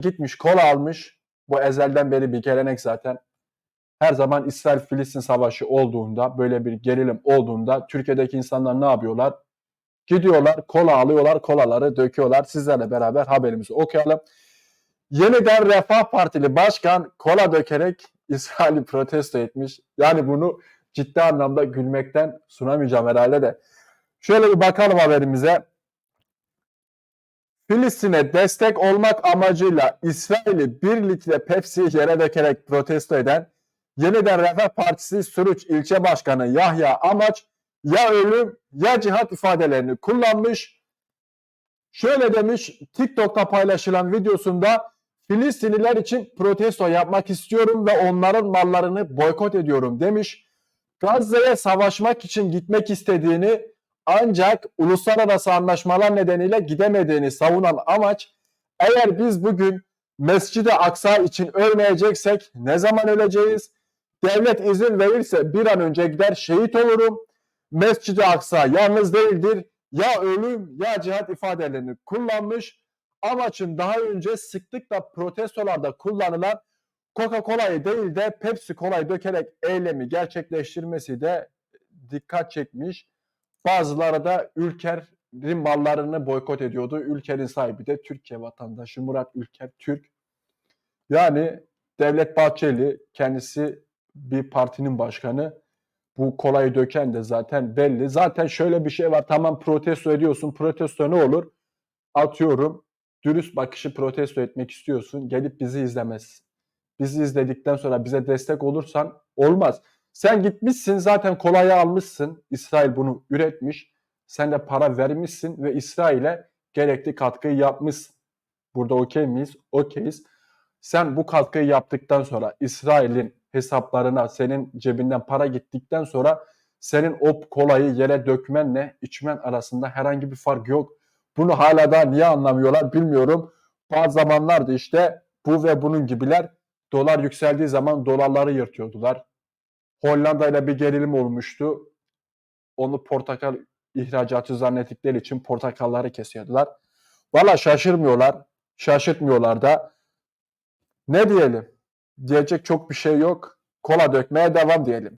gitmiş kola almış. Bu ezelden beri bir gelenek zaten. Her zaman İsrail-Filistin savaşı olduğunda, böyle bir gerilim olduğunda Türkiye'deki insanlar ne yapıyorlar? Gidiyorlar, kola alıyorlar, kolaları döküyorlar. Sizlerle beraber haberimizi okuyalım. Yeniden Refah Partili Başkan kola dökerek İsrail'i protesto etmiş. Yani bunu ciddi anlamda gülmekten sunamayacağım herhalde de. Şöyle bir bakalım haberimize. Filistin'e destek olmak amacıyla İsrail'i birlikte Pepsi'yi yere dökerek protesto eden Yeniden Refah Partisi Suruç ilçe başkanı Yahya Amaç ya ölüm ya cihat ifadelerini kullanmış. Şöyle demiş TikTok'ta paylaşılan videosunda Filistinliler için protesto yapmak istiyorum ve onların mallarını boykot ediyorum demiş. Gazze'ye savaşmak için gitmek istediğini ancak uluslararası anlaşmalar nedeniyle gidemediğini savunan amaç eğer biz bugün Mescid-i Aksa için ölmeyeceksek ne zaman öleceğiz? Devlet izin verirse bir an önce gider şehit olurum. Mescid-i Aksa yalnız değildir. Ya ölüm ya cihat ifadelerini kullanmış. Amaçın daha önce sıklıkla protestolarda kullanılan Coca-Cola'yı değil de Pepsi Cola'yı dökerek eylemi gerçekleştirmesi de dikkat çekmiş. Bazıları da Ülker'in mallarını boykot ediyordu. Ülker'in sahibi de Türkiye vatandaşı Murat Ülker Türk. Yani Devlet Bahçeli kendisi bir partinin başkanı. Bu kolayı döken de zaten belli. Zaten şöyle bir şey var. Tamam protesto ediyorsun. Protesto ne olur? Atıyorum. Dürüst bakışı protesto etmek istiyorsun. Gelip bizi izlemez. Bizi izledikten sonra bize destek olursan olmaz. Sen gitmişsin zaten kolayı almışsın. İsrail bunu üretmiş. Sen de para vermişsin ve İsrail'e gerekli katkıyı yapmışsın. Burada okey miyiz? Okeyiz. Sen bu katkıyı yaptıktan sonra İsrail'in hesaplarına senin cebinden para gittikten sonra senin o kolayı yere dökmenle içmen arasında herhangi bir fark yok. Bunu hala da niye anlamıyorlar bilmiyorum. Bazı zamanlarda işte bu ve bunun gibiler dolar yükseldiği zaman dolarları yırtıyordular. Hollanda ile bir gerilim olmuştu. Onu portakal ihracatı zannettikleri için portakalları kesiyordular. Valla şaşırmıyorlar. Şaşırtmıyorlar da. Ne diyelim? Diyecek çok bir şey yok. Kola dökmeye devam diyelim.